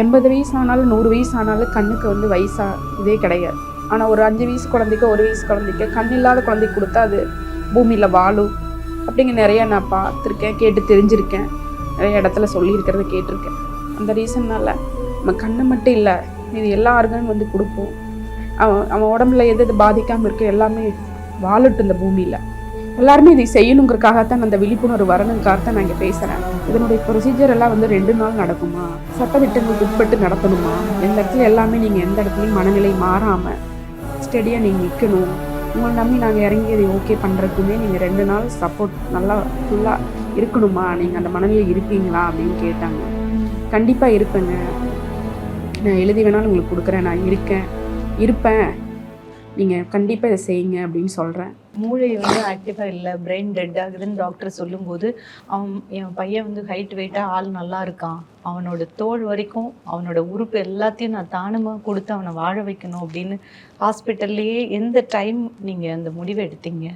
எண்பது வயசு ஆனாலும் நூறு வயசு ஆனாலும் கண்ணுக்கு வந்து வயசா இதே கிடையாது. ஆனால் ஒரு அஞ்சு வயசு குழந்தைக்கு ஒரு வயசு குழந்தைக்கு கண் இல்லாத குழந்தைக்கு கொடுத்தா அது பூமியில் வாழும். அப்படிங்க நிறைய நான் பார்த்துருக்கேன் கேட்டு தெரிஞ்சிருக்கேன். நிறைய இடத்துல சொல்லியிருக்கிறத கேட்டிருக்கேன். அந்த ரீசன்னால் நம்ம கண்ணை மட்டும் இல்லை இது எல்லா ஆர்கனும் வந்து கொடுப்போம். அவன் அவன் உடம்புல எது எது பாதிக்காமல் இருக்க எல்லாமே வாழட்டும் இந்த பூமியில். எல்லாருமே இதை செய்யணுங்கிறக்காகத்தான் நான் அந்த விழிப்புணர்வு வரணுங்காகத்தான் நான் இங்கே பேசுகிறேன் இதனுடைய ப்ரொசீஜர் எல்லாம் வந்து ரெண்டு நாள் நடக்குமா? சட்டத்திட்டங்களுக்கு உட்பட்டு நடத்தணுமா எந்த இடத்துல எல்லாமே நீங்கள் எந்த இடத்துலையும் மனநிலை மாறாமல் ஸ்டெடியாக நீங்கள் நிற்கணும் உங்களை நம்பி நாங்கள் இறங்கி அதை ஓகே பண்ணுறதுக்குமே நீங்கள் ரெண்டு நாள் சப்போர்ட் நல்லா ஃபுல்லாக இருக்கணுமா? நீங்கள் அந்த மனநிலை இருப்பீங்களா? அப்படின்னு கேட்டாங்க. கண்டிப்பாக இருப்பேங்க. நான் எழுதி வேணாலும் உங்களுக்கு கொடுக்குறேன். நான் இருக்கேன். இருப்பேன். நீங்கள் கண்டிப்பாக இதை செய்யுங்க அப்படின்னு சொல்கிறேன் மூளை வந்து ஆக்டிவாக இல்லை பிரெயின் டெட் ஆகுதுன்னு டாக்டர் சொல்லும்போது அவன் என் பையன் வந்து ஹைட் வெயிட்டாக ஆள் நல்லா இருக்கான். அவனோட தோல் வரைக்கும் அவனோட உறுப்பு எல்லாத்தையும் நான் தானமாக கொடுத்து அவனை வாழ வைக்கணும் அப்படின்னு ஹாஸ்பிட்டல்லையே எந்த டைம் நீங்கள் அந்த முடிவை எடுத்தீங்க?